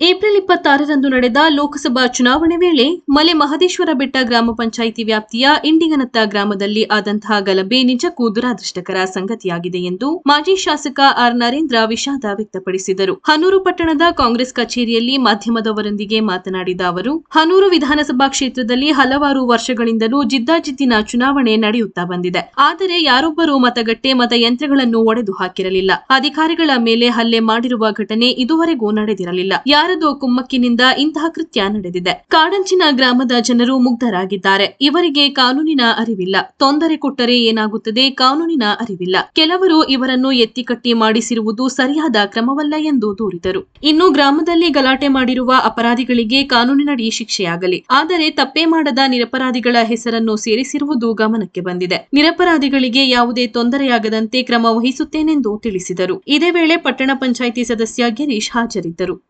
April ಇಪ್ಪತ್ತಾರರಂದು ನಡೆದ ಲೋಕಸಭಾ ಚುನಾವಣೆ ವೇಳೆ ಮಲೆ ಮಹದೇಶ್ವರ ಬೆಟ್ಟ ಗ್ರಾಮ ಪಂಚಾಯಿತಿ ವ್ಯಾಪ್ತಿಯ ಇಂಡಿಗನತ್ತ ಗ್ರಾಮದಲ್ಲಿ ಆದಂತಹ ಗಲಭೆ ನಿಜಕ್ಕೂ ದುರಾದೃಷ್ಟಕರ ಸಂಗತಿಯಾಗಿದೆ ಎಂದು ಮಾಜಿ ಶಾಸಕ ಆರ್ ನರೇಂದ್ರ ವಿಷಾದ ವ್ಯಕ್ತಪಡಿಸಿದರು. ಹನೂರು ಪಟ್ಟಣದ ಕಾಂಗ್ರೆಸ್ ಕಚೇರಿಯಲ್ಲಿ ಮಾಧ್ಯಮದವರೊಂದಿಗೆ ಮಾತನಾಡಿದ ಅವರು, ಹನೂರು ವಿಧಾನಸಭಾ ಕ್ಷೇತ್ರದಲ್ಲಿ ಹಲವಾರು ವರ್ಷಗಳಿಂದಲೂ ಜಿದ್ದಾಜಿದ್ದಿನ ಚುನಾವಣೆ ನಡೆಯುತ್ತಾ ಬಂದಿದೆ. ಆದರೆ ಯಾರೊಬ್ಬರು ಮತಗಟ್ಟೆ ಮತಯಂತ್ರಗಳನ್ನು ಒಡೆದು ಹಾಕಿರಲಿಲ್ಲ. ಅಧಿಕಾರಿಗಳ ಮೇಲೆ ಹಲ್ಲೆ ಮಾಡಿರುವ ಘಟನೆ ಇದುವರೆಗೂ ನಡೆದಿರಲಿಲ್ಲ. ಯಾರದೋ ಕುಮ್ಮಕ್ಕಿನಿಂದ ಇಂತಹ ಕೃತ್ಯ ನಡೆದಿದೆ. ಕಾಡಂಚಿನ ಗ್ರಾಮದ ಜನರು ಮುಗ್ಧರಾಗಿದ್ದಾರೆ. ಇವರಿಗೆ ಕಾನೂನಿನ ಅರಿವಿಲ್ಲ. ತೊಂದರೆ ಕೊಟ್ಟರೆ ಏನಾಗುತ್ತದೆ ಕಾನೂನಿನ ಅರಿವಿಲ್ಲ. ಕೆಲವರು ಇವರನ್ನು ಎತ್ತಿಕಟ್ಟಿ ಮಾಡಿಸಿರುವುದು ಸರಿಯಾದ ಕ್ರಮವಲ್ಲ ಎಂದು ದೂರಿದರು. ಇನ್ನು ಗ್ರಾಮದಲ್ಲಿ ಗಲಾಟೆ ಮಾಡಿರುವ ಅಪರಾಧಿಗಳಿಗೆ ಕಾನೂನಿನಡಿ ಶಿಕ್ಷೆಯಾಗಲಿ. ಆದರೆ ತಪ್ಪೇ ಮಾಡದ ನಿರಪರಾಧಿಗಳ ಹೆಸರನ್ನು ಸೇರಿಸಿರುವುದು ಗಮನಕ್ಕೆ ಬಂದಿದೆ. ನಿರಪರಾಧಿಗಳಿಗೆ ಯಾವುದೇ ತೊಂದರೆಯಾಗದಂತೆ ಕ್ರಮ ವಹಿಸುತ್ತೇನೆಂದು ತಿಳಿಸಿದರು. ಇದೇ ವೇಳೆ ಪಟ್ಟಣ ಪಂಚಾಯಿತಿ ಸದಸ್ಯ ಗಿರೀಶ್ ಹಾಜರಿದ್ದರು.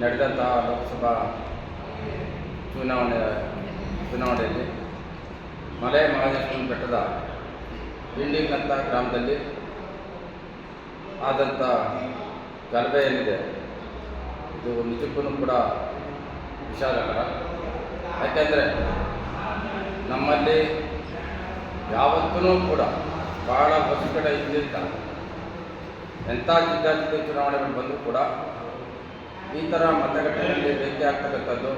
ನಡೆದಂತಹ ಲೋಕಸಭಾ ಚುನಾವಣೆ, ಚುನಾವಣೆಯಲ್ಲಿ ಮಲೆ ಮಹದೇಶ್ವರನ ಬೆಟ್ಟದ ಇಂಡಿಂಗಂತ ಗ್ರಾಮದಲ್ಲಿ ಆದಂಥ ಗಲಭೆ ಏನಿದೆ, ಇದು ನಿಜಕ್ಕೂ ಕೂಡ ವಿಷಾದಕರ ಯಾಕೆಂದರೆ ನಮ್ಮಲ್ಲಿ ಯಾವತ್ತೂ ಕೂಡ ಭಾಳ ವರ್ಷಗಳ ಹಿಂದಿದ್ದ ಎಂಥ ಜಿದ್ದಾಜಿದ್ದ ಚುನಾವಣೆಗಳು ಬಂದರೂ ಕೂಡ ಈ ಥರ ಮತಗಟ್ಟೆಯಲ್ಲಿ ಬೆಂಕಿ ಆಗ್ತಕ್ಕಂಥದ್ದು,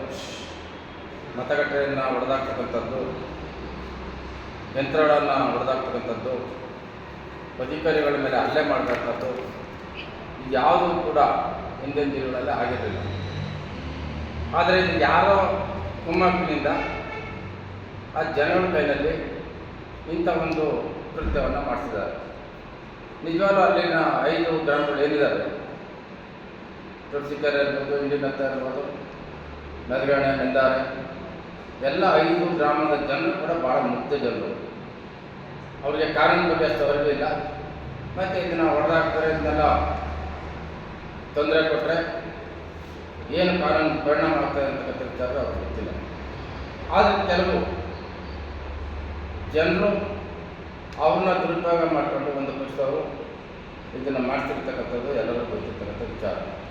ಮತಗಟ್ಟೆಯನ್ನು ಹೊಡೆದಾಕ್ತಕ್ಕಂಥದ್ದು ಯಂತ್ರಗಳನ್ನು ಹೊಡೆದಾಕ್ತಕ್ಕಂಥದ್ದು ಅಧಿಕಾರಿಗಳ ಮೇಲೆ ಹಲ್ಲೆ ಮಾಡ್ತಕ್ಕಂಥದ್ದು ಯಾವುದೂ ಕೂಡ ಹಿಂದಿನ ದಿನಗಳಲ್ಲಿ ಆಗಿರಲಿಲ್ಲ. ಆದರೆ ಇದು ಯಾರೋ ಕುಮ್ಮಕ್ಕಿನಿಂದ ಆ ಜನರ ಕೈನಲ್ಲಿ ಇಂಥ ಒಂದು ಕೃತ್ಯವನ್ನು ಮಾಡಿಸಿದ್ದಾರೆ. ನಿಜವಾಗ್ಲೂ ಅಲ್ಲಿನ ಐದು ಗ್ರಾಮಗಳು ಏನಿದ್ದಾರೆ ತುಳಸಿಕೆರೆ ಇರ್ಬೋದು ಇಂಡಿನತ್ತ ಇರ್ಬೋದು ಮೆದಗಣೆ ಮೆಂದಾರೆ. ಎಲ್ಲ ಐದು ಗ್ರಾಮದ ಜನರು ಕೂಡ ಭಾಳ ಮುಕ್ತ ಜನರು ಅವರಿಗೆ ಕಾರಣ ಬಗ್ಗೆ ಅಷ್ಟು ಅರಿವು ಇಲ್ಲ. ಮತ್ತು ಇದನ್ನು ಹೊಡೆದಾಕ್ತಾರೆ ಇದನ್ನೆಲ್ಲ ತೊಂದರೆ ಕೊಟ್ಟರೆ ಏನು ಕಾರಣ ಪರಿಣಾಮ ಆಗ್ತದೆ ಅಂತ ವಿಚಾರ ಅವ್ರಿಗೆ ಗೊತ್ತಿಲ್ಲ. ಆದರೆ ಕೆಲವು ಜನರು ಅವ್ರನ್ನ ದುರುಪಯೋಗ ಮಾಡಿಕೊಂಡು ಪಕ್ಷದವರು ಇದನ್ನು ಮಾಡ್ತಿರ್ತಕ್ಕಂಥದ್ದು ಎಲ್ಲರಿಗೂ ಗೊತ್ತಿರ್ತಕ್ಕಂಥ ವಿಚಾರ.